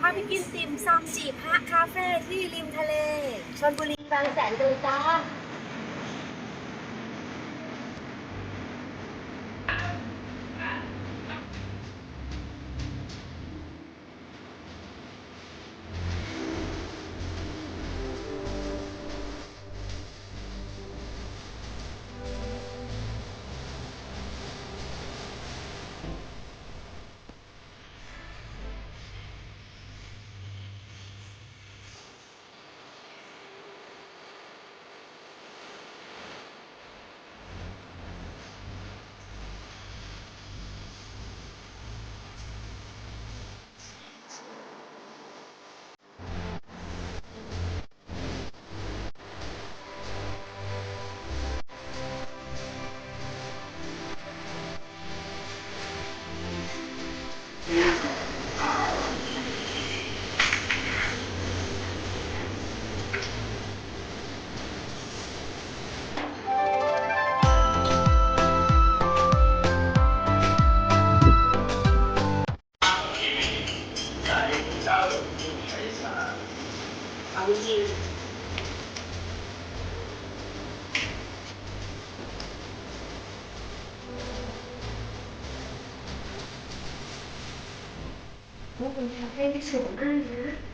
พาไปกินติ่มซำจีบฮะคาเฟ่ที่ริมทะเลชลบุรีบางแสนกันเลยจ้า เป็น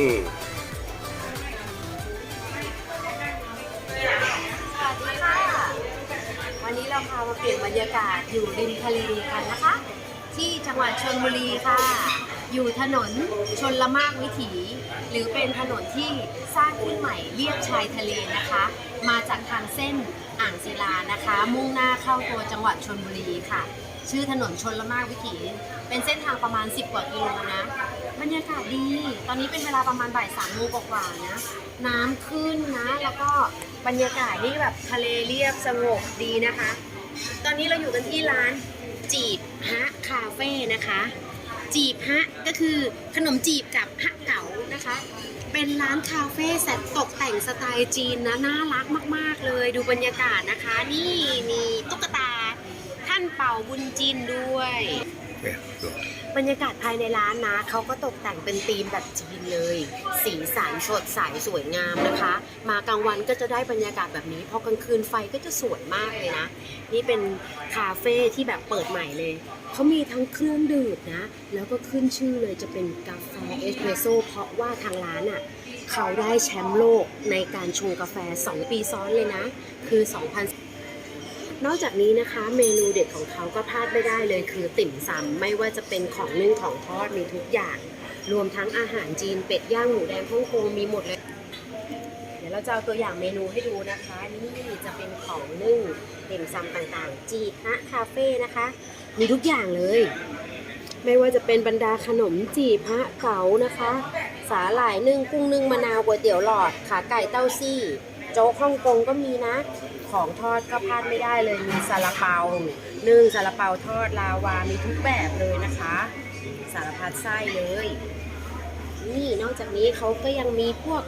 อืมสวัสดีค่ะ วันนี้เราพามาเปลี่ยนบรรยากาศอยู่ริมทะเลกันนะคะ ที่จังหวัดชลบุรีค่ะ อยู่ถนนชนละมากวิถี หรือเป็นถนนที่สร้างขึ้นใหม่เลียบชายทะเลนะคะ มาจากทางเส้นอ่างศิลานะคะ มุ่งหน้าเข้าตัวจังหวัดชลบุรีค่ะ ชื่อถนนชนละมากวิถี เป็นเส้นทางประมาณ 10 กว่ากิโลนะ บรรยากาศดี ตอนนี้เป็นเวลาประมาณบ่ายสามโมงกว่าๆนะ น้ำขึ้นนะ แล้วก็บรรยากาศนี่แบบทะเลเรียบสงบดีนะคะ ตอนนี้เราอยู่กันที่ร้านจีบฮะคาเฟ่นะคะ จีบฮะก็คือขนมจีบกับฮะเก๋านะคะ เป็นร้านคาเฟ่แสตตกแต่งสไตล์จีนนะ น่ารักมาก ๆ เลย ดูบรรยากาศนะคะ นี่มีตุ๊กาท่านเป่าบุญจินด้วย เนี่ยดูบรรยากาศภายในร้านนะเขาก็ตกแต่งเป็นธีมแบบจีนเลย สีสันสดใสสวยงามนะคะ มากลางวันก็จะได้บรรยากาศแบบนี้พอกลางคืนไฟก็จะสวยมากเลยนะ นี่เป็นคาเฟ่ที่แบบเปิดใหม่เลยเขามีทั้งเครื่องดื่มนะ แล้วก็ขึ้นชื่อเลยจะเป็นกาแฟเอสเปรสโซ่เพราะว่าทางร้านอะเขาได้แชมป์โลกในการชงกาแฟ 2 ปีซ้อนเลยนะ คือ 2000 นอกจากนี้นะคะเมนูเด็ดของเขาก็พลาดไม่ได้เลยคือติ่มซำไม่ว่าจะเป็นของนึ่งของทอดมีทุกอย่าง รวมทั้งอาหารจีนเป็ดย่างหมูแดงฮ่องกงมีหมดเลย เดี๋ยวเราจะเอาตัวอย่างเมนูให้ดูนะคะนี่จะเป็นของนึ่งติ่มซำต่างๆ จีฮะคาเฟ่นะคะ มีทุกอย่างเลย ไม่ว่าจะเป็นบรรดาขนมจีบฮะเก๋านะคะ สาหร่ายนึ่งกุ้งนึ่งมะนาวก๋วยเตี๋ยวหลอดขาไก่เต้าซี่ โจ๊กฮ่องกงก็มีนะ ของทอดก็พลาดไม่ได้เลยมีซาลาเปานึ่งซาลาเปาทอดลาวามีทุกแบบเลยนะคะ สารพัดไส้เลย นี่นอกจากนี้เขาก็ยังมีพวก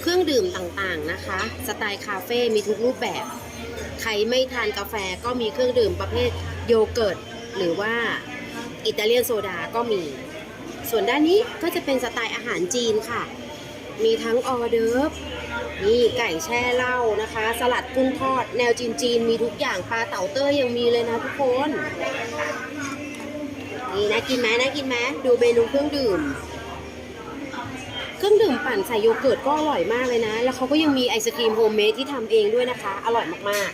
เครื่องดื่มต่างๆนะคะ สไตล์คาเฟ่มีทุกรูปแบบ ใครไม่ทานกาแฟก็มีเครื่องดื่มประเภทโยเกิร์ต หรือว่าอิตาเลียนโซดาก็มี ส่วนด้านนี้ก็จะเป็นสไตล์อาหารจีนค่ะ มีทั้งออเดิร์ฟ นี่ไก่แช่เหล้านะคะ สลัดกุ้งทอด แนวจีนๆมีทุกอย่างปลาเต่าเต้ยยังมีเลยนะทุกคน นี่นะกินไหมนะกินไหมดูเมนูเครื่องดื่ม เครื่องดื่มปั่นใส่โยเกิร์ตก็อร่อยมากเลยนะ แล้วเขาก็ยังมีไอศครีมโฮมเมดที่ทำเองด้วยนะคะ อร่อยมาก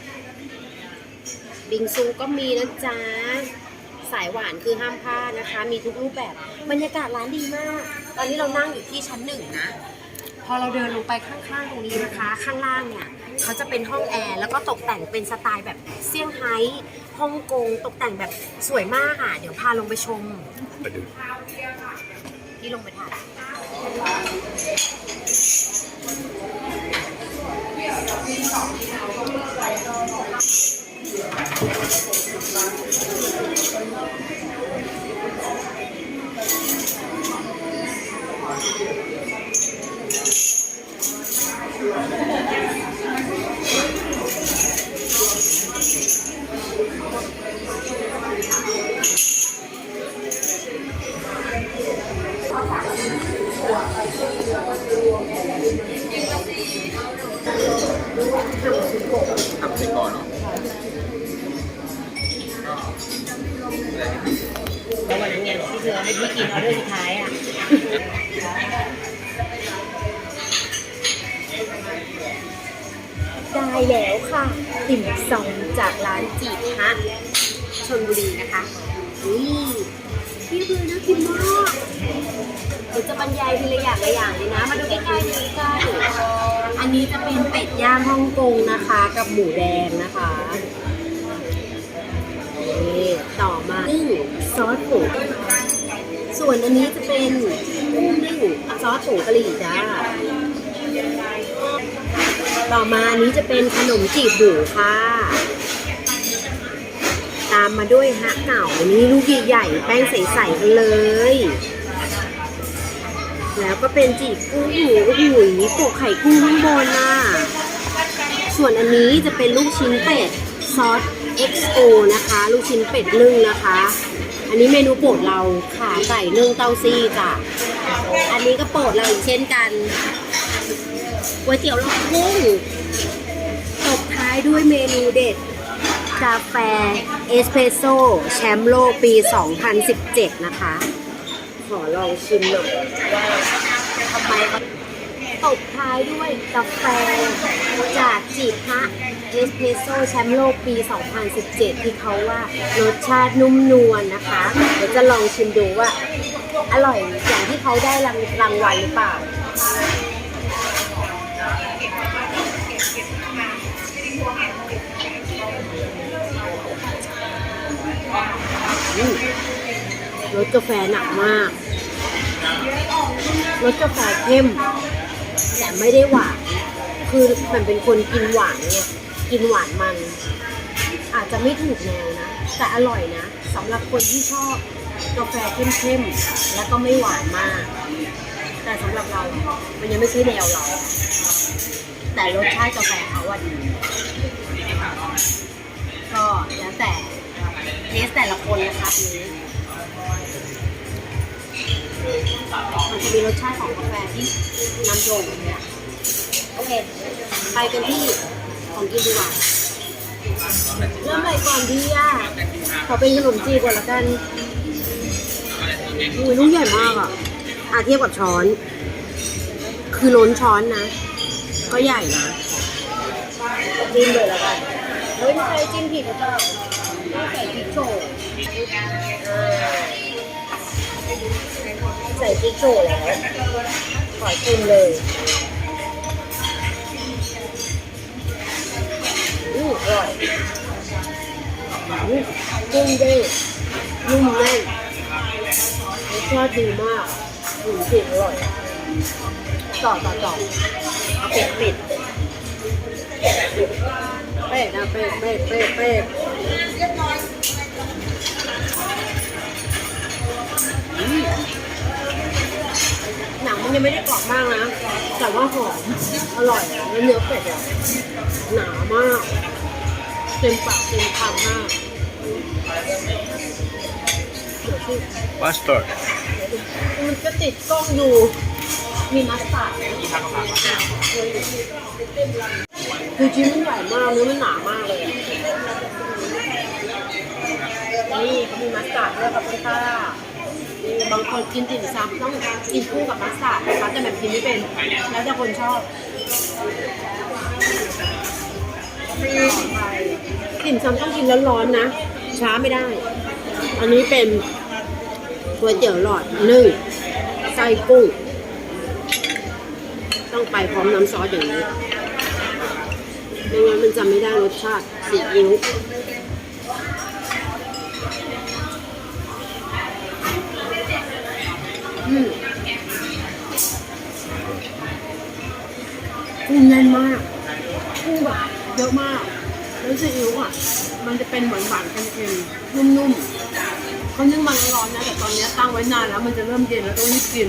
ๆ บิงซูก็มีนะจ๊ะสายหวานคือห้ามพลาดนะคะ มีทุกรูปแบบ บรรยากาศร้านดีมาก ตอนนี้เรานั่งอยู่ที่ชั้นหนึ่งนะ พอเราเดินลงไปข้างๆ ตรงนี้นะคะ ข้างล่างเนี่ยเขาจะเป็นห้องแอร์แล้วก็ตกแต่งเป็นสไตล์แบบเซี่ยงไฮ้ฮ่องกงตกแต่งแบบสวยมากอะ เดี๋ยวพาลงไปชมไปดูที่ลงไปถ่ายทายอะได้แล้วค่ะติ่มซำจากร้านจีฮะชนบุรีนะคะนี่พี่เพื่อน่ากินมากเดี๋ยวจะบรรยายทีละอย่างละอย่างเลยนะ มาดูใกล้ๆดูใกล้ๆอันนี้จะเป็นเป็ดย่างฮ่องกงนะคะ กับหมูแดงนะคะนี่ต่อมานึ่งซอสผง ส่วนอันนี้จะเป็นกุ้งนึ่งซอสผงกะหรี่จ้า ต่อมาอันนี้จะเป็นขนมจีบหมูค่ะ ตามมาด้วยฮะเหน่าอันนี้ลูกใหญ่ๆแป้งใสๆกันเลย แล้วก็เป็นจีบกุ้งหมูโอ้โหโปะไข่กุ้งข้างบนน่ะ ส่วนอันนี้จะเป็นลูกชิ้นเป็ดซอส XO นะคะ ลูกชิ้นเป็ดนึ่งนะคะ อันนี้เมนูโปรดเราขาไก่นึ่งเต้าซี่จ้ะ อันนี้ก็โปรดเราอีกเช่นกันก๋วยเตี๋ยวลงกุ้งตบท้ายด้วยเมนูเด็ด กาแฟเอสเปรสโซ่แชมป์โลกปี 2017 นะคะ ขอลองชิมหน่อยทำไมตบท้ายด้วยกาแฟจากจีบฮะ เอสเพรสโซแชมป์โลกปี 2017 ที่เขาว่ารสชาตินุ่มนวลนะคะ เดี๋ยวจะลองชิมดูว่า อร่อยอย่างที่เขาได้รางรางวัลหรือเปล่ารสกาแฟหนักมาก รสกาแฟเข้ม แต่ไม่ได้หวาน คือมันเป็นคนกินหวานไง กินหวานมัน อาจจะไม่ถูกแนวนะ แต่อร่อยนะสำหรับคนที่ชอบกาแฟเข้มๆแล้วก็ไม่หวานมาก แต่สำหรับเรา มันยังไม่ใช่แนวเรา แต่รสชาติกาแฟเขาอะดี ก็แล้วแต่เทสแต่ละคนนะคะนี้มันจะมีรสชาติของกาแฟที่นำโด่งเลยอะโอเค ไปกันที่ ของกินดีกว่า เริ่มอะไรก่อนดีอะ ขอเป็นขนมจีบก่อนละกันอุ้ยลูกใหญ่มากอะอาเทียบกับช้อน คือล้นช้อนนะ ก็ใหญ่นะจิ้มเลยละกันเฮ้ยไม่ใช่จิ้มผิดหรือเปล่าต้องใส่พริกโชว์ใส่พริกโชว์แล้วขอชิมเลย อืออร่อยอือกุ้งเด้งนุ่มแน่นรสชาติดีมากอืมจริงอร่อยต่อต่อต่อเอาเป็ดเป็ดเป็ดนะเป็ดเป็ดเป็ดเป็ดอืมยังไม่ได้กรอบมากนะ แต่ว่าหอม อร่อยแล้วเนื้อเป็ดอะหนามาก ต็มปากเต็มคำมากเดี๋ยวสิมัสตาร์ดมันก็ติดกล้องอยู่ มีมัสตาร์ดคือชิ้นมันใหญ่มากเนื้อมันหนามากเลยอะนี่เขามีมัสตาร์ดด้วยกับพี่ต้านี่บางคนกินติ่มซำต้องกินคู่กับมัสตาร์ดนะคะแต่แบบกินไม่เป็น แล้วแต่คนชอบ มซำต้องกินร้อนๆนะ ช้าไม่ได้ อันนี้เป็นก๋วยเตี๋ยวหลอดนึ่งไส้กุ้ง ต้องไปพร้อมน้ำซอสอย่างนี้ไม่งั้นมันจะไม่ได้รสชาติซีอิ๊วอืมกุ้งแน่นมากกุ้งแบบเยอะมาก แล้วซีอิ๊วอะ มันจะเป็นหวานหวานเค็มๆนุ่มๆเขานึ่งมาร้อนนะแต่ตอนนี้ตั้งไว้นานแล้ว มันจะเริ่มเย็นแล้วต้องรีบกิน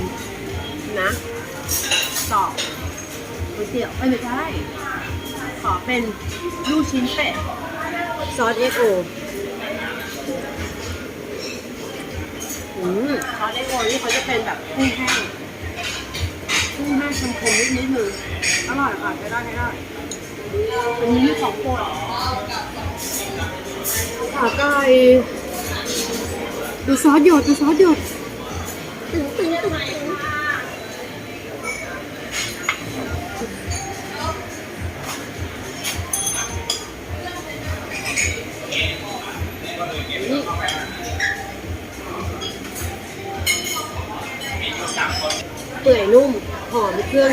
นะต่อก๋วยเตี๋ยวไม่ใช่ขอเป็นลูกชิ้นเป็ดซอสเอ็กโออืมซอสเอ็กโอนี่เขาจะเป็นแบบกุ้งแห้งกุ้งแห้งคมๆนิดนิดนึงอร่อยค่ะใช้ได้ใช้ได้ อันนี้ของโปรดขาไก่ดูซอสหยดดูซอสหยดตึงตึงตึงตึงเปื่อยนุ่ม หอมเครื่อง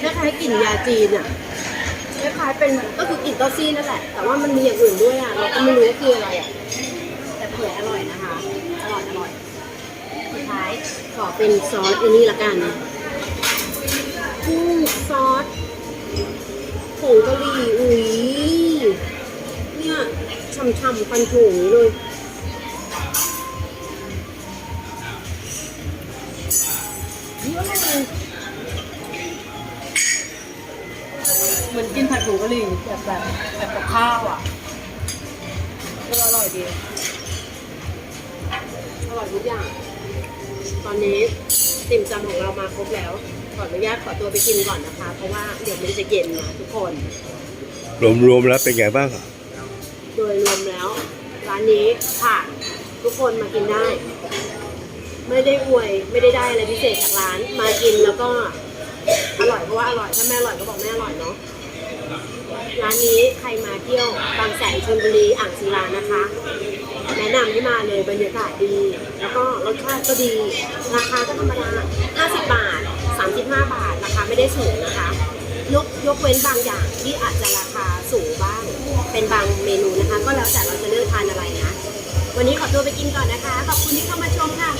คล้ายๆกลิ่นยาจีนอะ คล้ายๆเป็นก็คือกลิ่นเต้าซี่นั่นแหละ แต่ว่ามันมีอย่างอื่นด้วยอะเราก็ไม่รู้ว่าคืออะไรอะแต่เผื่อยอร่อยนะคะ อร่อยอร่อยสุดท้ายขอเป็นซอสอันนี้ละกันกุ้งซอสผงกะหรี่อุ้ยเนี่ยช่ำๆฟันถุงเลย แบบแบบแบบกับข้าวอะก็อร่อยดีอร่อยทุกอย่าง ตอนนี้ติ่มซำของเรามาครบแล้ว ขออนุญาตขอตัวไปกินก่อนนะคะ เพราะว่าเดี๋ยวมันจะเย็นนะทุกคน รวมๆแล้วเป็นไงบ้างอะโดยรวมแล้ว ร้านนี้ผ่านทุกคนมากินได้ ไม่ได้อวยไม่ได้ได้อะไรพิเศษจากร้าน มากินแล้วก็อร่อยเพราะว่าอร่อย ถ้าไม่อร่อยก็บอกไม่อร่อยเนาะ ร้านนี้ใครมาเที่ยวบางแสนชลบุรีอ่างศิลานะคะ แนะนำให้มาเลยบรรยากาศดี แล้วก็รสชาติก็ดี ราคาก็ธรรมดา 50 บาท 35 บาทราคาไม่ได้สูงนะคะยกยกเว้นบางอย่างที่อาจจะราคาสูงบ้าง เป็นบางเมนูนะคะ ก็แล้วแต่เราจะเลือกทานอะไรนะ วันนี้ขอตัวไปกินก่อนนะคะ ขอบคุณที่เข้ามาชมค่ะ